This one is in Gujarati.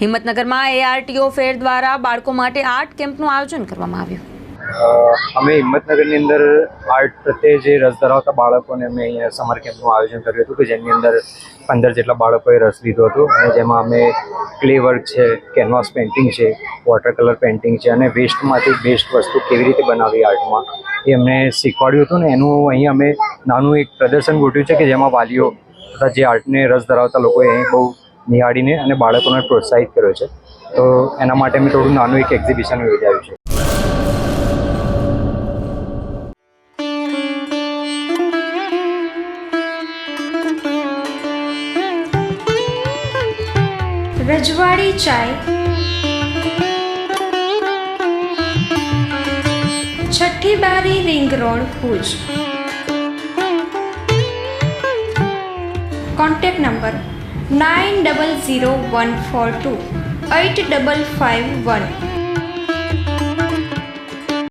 હિંમતનગરમાં એઆરટીઓ ફેર દ્વારા બાળકો માટે આર્ટ કેમ્પનું આયોજન કરવામાં આવ્યું. અમે હિંમતનગરની અંદર આર્ટ પ્રત્યે જે રસ ધરાવતા બાળકોને અમે અહીંયા સમર કેમ્પનું આયોજન કર્યું હતું કે જેની અંદર પંદર જેટલા બાળકોએ રસ લીધો હતો અને જેમાં અમે ક્લે વર્ક છે કેનવાસ પેઇન્ટિંગ છે વોટર કલર પેઇન્ટિંગ છે અને વેસ્ટમાંથી બેસ્ટ વસ્તુ કેવી રીતે બનાવી આર્ટમાં એ અમને શીખવાડ્યું હતું ને એનું અહીં અમે નાનું એક પ્રદર્શન ગોઠવ્યું છે કે જેમાં વાલીઓ તથા જે આર્ટને રસ ધરાવતા લોકોએ અહીં બહુ નિહાળીને અને બાળકોને પ્રોત્સાહિત કર્યો છે. તો એના માટે મેં થોડું નાનું એક એક્ઝિબિશન યોજાયું છે. Rajwadi Chai. Chhathi Bari ring road Bhuj. Contact number nine double zero one four two eight double five one.